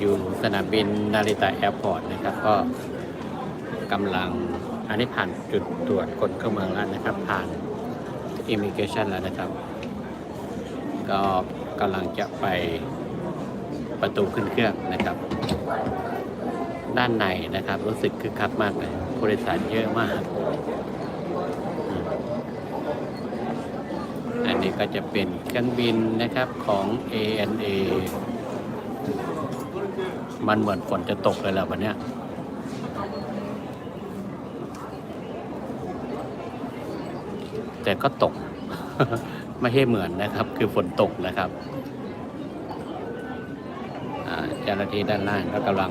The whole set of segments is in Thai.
อยู่สนามบินนาริตะแอร์พอร์ตนะครับ ก็กำลังอันนี้ผ่านจุดตรวจคนเข้าเมืองแล้วนะครับ ผ่านอิมิเกชันแล้วนะครับ ก็กำลังจะไปประตูขึ้นเครื่องนะครับ ด้านในนะครับ รู้สึกคึกคักมากเลยผู้โดยสารเยอะมาก อันนี้ก็จะเป็นเครื่องบินนะครับของ ANA มันเหมือนฝนจะตกเลยแหละวันเนี้ยแต่ก็ตก ไม่ใช่เหมือนนะครับ คือฝนตกนะครับเจ้าหน้าที่ด้านล่างก็กำลัง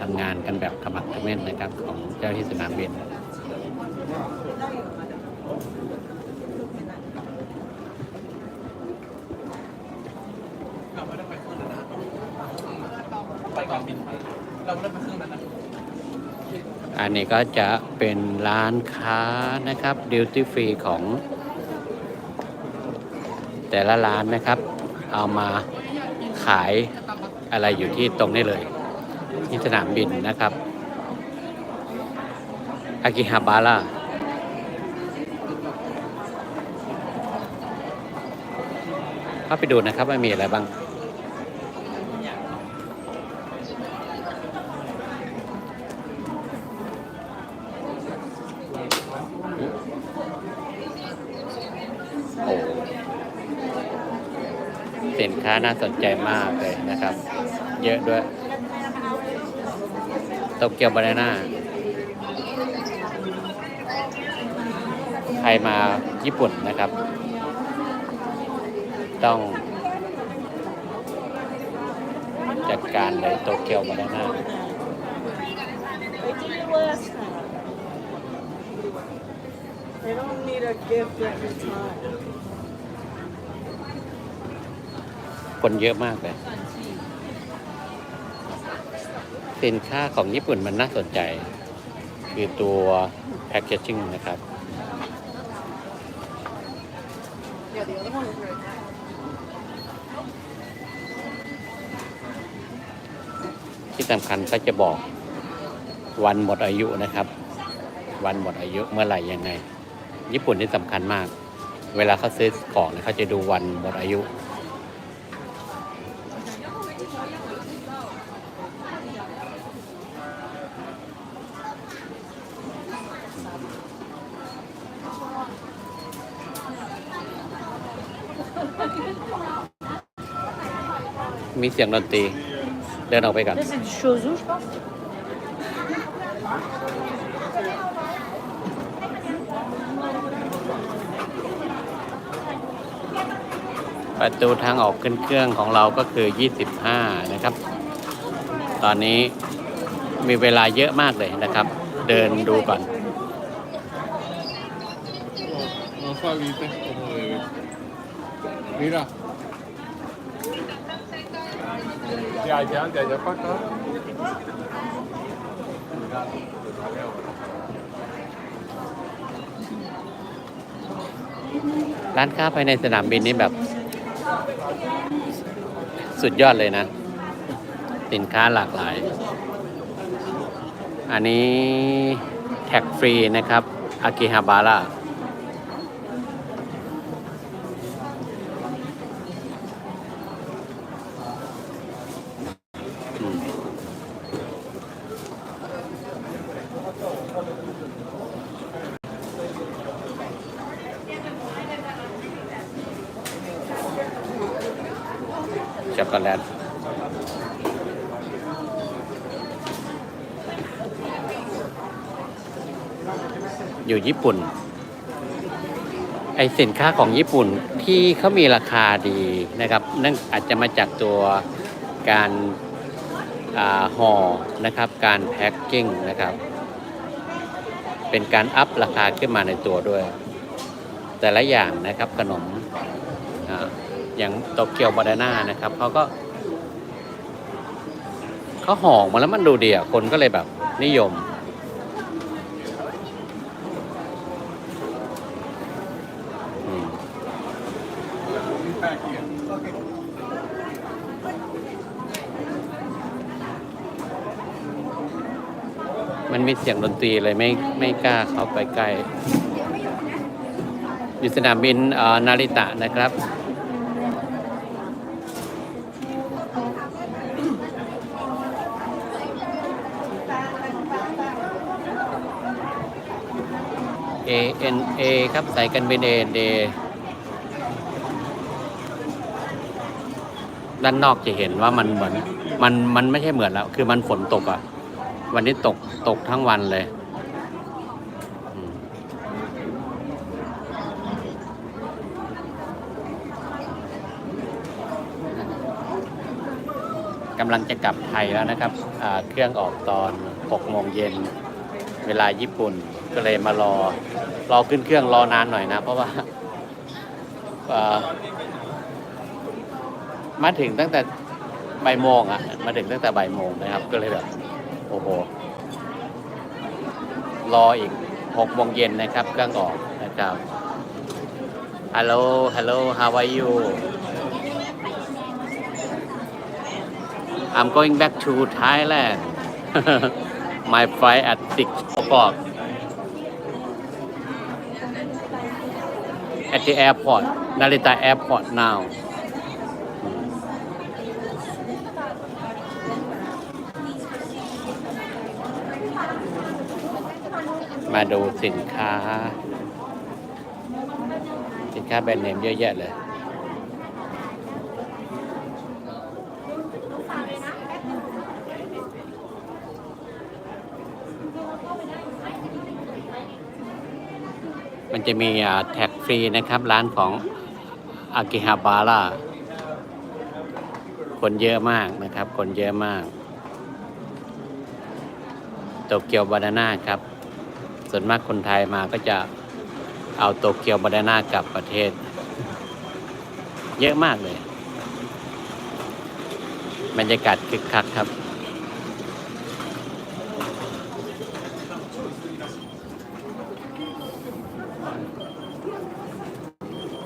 ทำงานกันแบบขมักเขม้นนะครับ ของเจ้าหน้าที่สนามบิน ไปก่อนบินไปเราเริ่มไปเครื่องนั้นนะอันนี้ก็จะเป็นร้านค้านะครับดิวตี้ฟรีของ แต่ละร้านนะครับ เอามาขายอะไรอยู่ที่ตรงนี้เลย ที่สนามบินนะครับอากิฮาบาร่าเข้าไปดูนะครับว่ามีอะไรบ้าง ค้าน่าสนใจมากเลยนะครับ เยอะด้วยโตเกียวบานาน่าใครมาญี่ปุ่นนะครับ ต้อง จัดการเลยโตเกียวบานาน่า They did it last time. They don't need a gift every time. คนเยอะมากเลยสินค้าของญี่ปุ่นมันน่าสนใจ คือตัวแพ c เกจจิ้งนะครับ ที่สำคัญก็จะบอกวันหมดอายุนะครับ วันหมดอายุเมื่อไหร่ยังไง ญี่ปุ่นนี่สำคัญมาก เวลาเขาซื้อของเขาจะดูวันหมดอายุ มีเสียงดนตรี เดินออกไปก่อน Ça, c'est du shozu, je pense. ประตูทางออกขึ้นเครื่องของเราก็คือ 25 นะครับ ตอนนี้มีเวลาเยอะมากเลยนะครับ เดินดูก่อน No sabiste cómo debe. Mira. ร้านค้าภายในสนามบินนี่แบบ สุดยอดเลยนะ สินค้าหลากหลาย อันนี้แท็กฟรีนะครับอากิฮาบาร่า ช็อกโกแลตอยู่ญี่ปุ่น ไอสินค้าของญี่ปุ่นที่เขามีราคาดีนะครับนั่นอาจจะมาจากตัวการาห่อนะครับ การแพ็คกิ้งนะครับ เป็นการอัพราคาขึ้นมาในตัวด้วย แต่ละอย่างนะครับขนมอา อย่างโตเกียวบานาน่านะครับเขาก็เขาห่อมาแล้วมันดูดีอะคนก็เลยแบบนิยม มันมีเสียงดนตรีเลยไม่ไม่กล้าเข้าไปใกล้อยู่สนามบินนาริตะนะครับ A N A ครับสายการบิน A N A ด้านนอกจะเห็นว่ามันเหมือน มันมันไม่ใช่เหมือนแล้ว คือมันฝนตกอะ่ะ วันนี้ตกตกทั้งวันเลยกำลังจะกลับไทยแล้วนะครับ เครื่องออกตอน 6 โมงเย็น เวลาญี่ปุ่นก็เลยมารอ รอขึ้นเครื่องรอนานหน่อยนะ เพราะว่ามาถึงตั้งแต่บ่ายโมงอะมาถึงตั้งแต่บ่ายโมงนะครับ ก็เลยแบบโอ้โหรออีกหกโมงเย็นนะครับเครื่องออกนะครับ Hello Hello how are you I'm going back to Thailand my flight at 6 o'clock at the airport Narita airport now มาดูสินค้า สินค้าแบรนด์เนมเยอะแยะเลย จะมีแท็กฟรีนะครับ ร้านของอากิฮาบาร่าคนเยอะมากนะครับ คนเยอะมากโตเกียวบานาน่าครับ ส่วนมากคนไทยมาก็จะเอาโตเกียวบานาน่ากลับประเทศ เยอะมากเลยบรรยากาศคึกคักครับ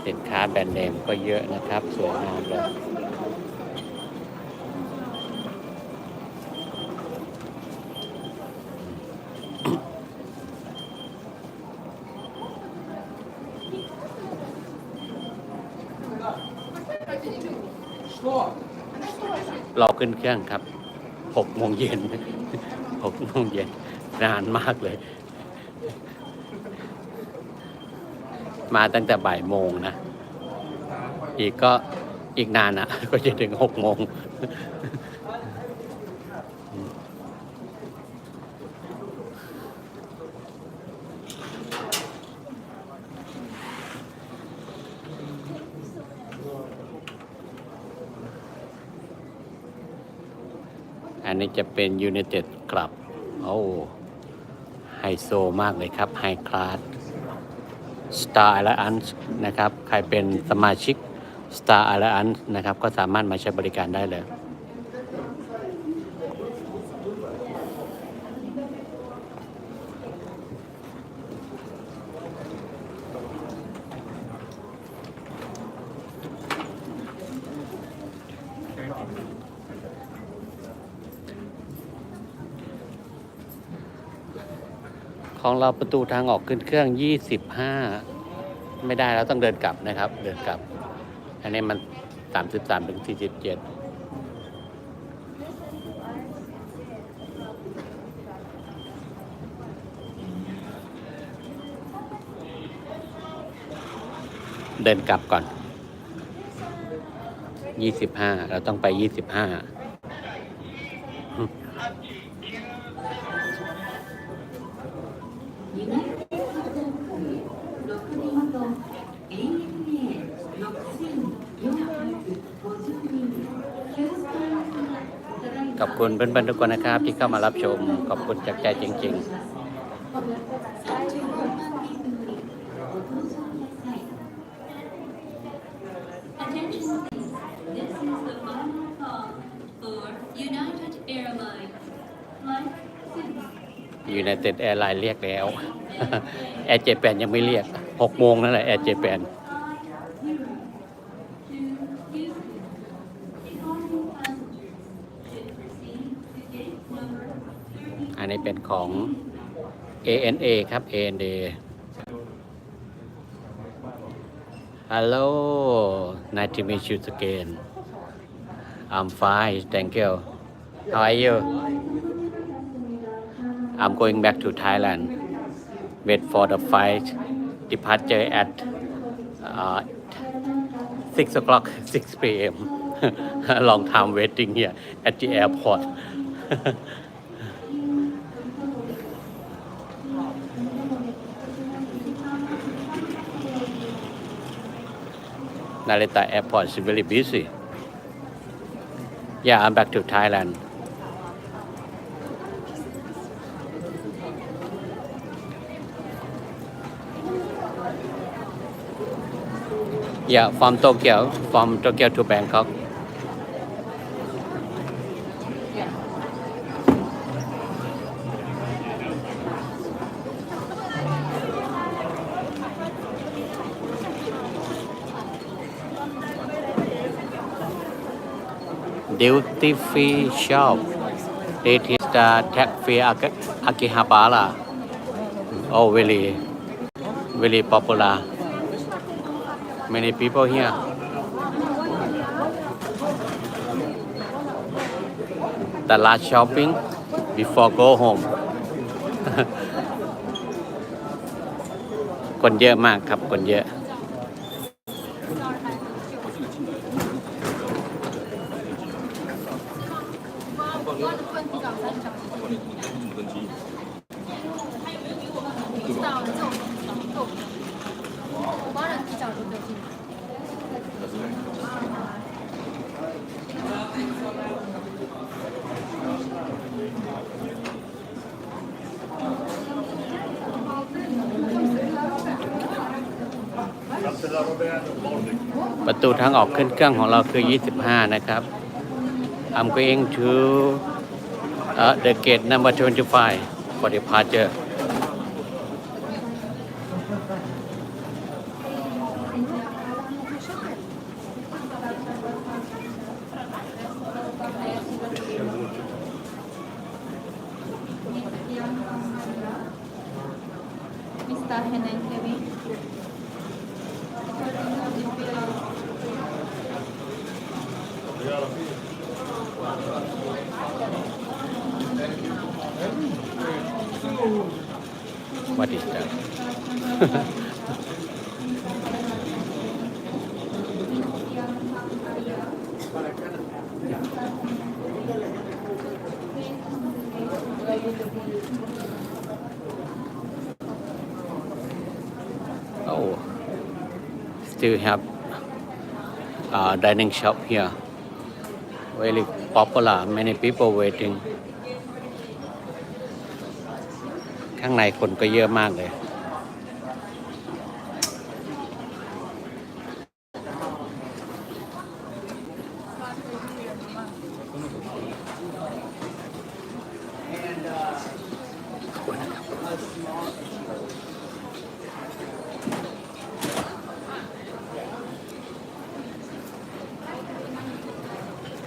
สินค้าแบ รนด์เนมก็เยอะนะครับ สวยงามเลยรอขึ้นเครื่องครับหกโมงเย็นหกโมงเย็นนานมากเลย มาตั้งแต่บ่ายโมงนะ อีกก็อีกนานนะก็จะถึงหกโมงอันนี้จะเป็น United Club โอ้ ไฮโซมากเลยครับ ไฮคลาส Star Alliance นะครับ ใครเป็นสมาชิก Star Alliance นะครับ ก็สามารถมาใช้บริการได้เลยของเราประตูทางออกขึ้นเครื่อง 25 ไม่ได้แล้วต้องเดินกลับนะครับ เดินกลับ อันนี้มัน33ถึง47เดินกลับก่อน25เราต้องไป25 ขอบคุณเพื่อนๆทุกคนนะครับ ที่เข้ามารับชม ขอบคุณจากใจจริงๆ Attention please, this is the final call for United Airlines. Flight 6ยู n นเต็ดแอร์ไลน์เรียกแล้ว แอร์เจแปนยังไม่เรียกหกโมงนั่นแหละแอร์เจแปน to Houston. Departing passengers should proceed to gate number 30. นนี้ เป็นของ ANA ครับ ANA Hello nice to meet you again I'm fine thank you how are you I'm going back to Thailand wait for the flight departure at uh, 6 o'clock 6 p.m. long time waiting here at the airport Narita Airport is really busy. Yeah, I'm back to Thailand. Yeah, from Tokyo, from Tokyo to Bangkok. duty free shop it is the tax free Aki- Akihabara oh really very popular many people here the last shopping before go home คนเยอะมากครับคนเยอะ ประตูทางออกขึ้นเครื่องของเราคือ 25 นะครับ I'm going to uh, the gate number 25 for departure มิสเตอร์เฮนเนนเควิน still have uh, dining shop here. Very popular. Many people waiting. ข้างในคนก็เยอะมากเลย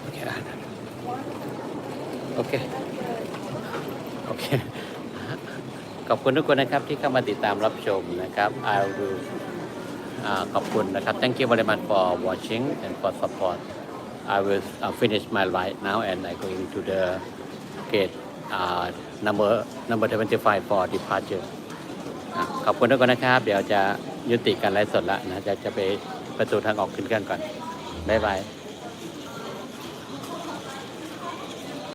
โอเคอะโอเค โอเค ขอบคุณทุกคนนะครับที่เข้ามาติดตามรับชมนะครับ I will อ่าขอบคุณนะครับ thank you very much for watching and for support I will uh, finish my ride now and I going to the gate uh, number number 25 for departure ขอบคุณทุกคนนะครับ เดี๋ยวจะยุติการไลฟ์สดละนะจะจะไปประตูทางออกขึ้นเครื่องก่อนบ๊ายบาย